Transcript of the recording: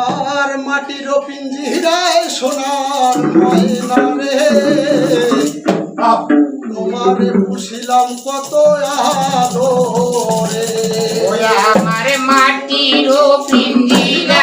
আমার মাটির পিঞ্জিরায় সোনার ময়না রে। তোমারে পুষিলাম কত আলো রে। আমারে মাটির পিঞ্জিরা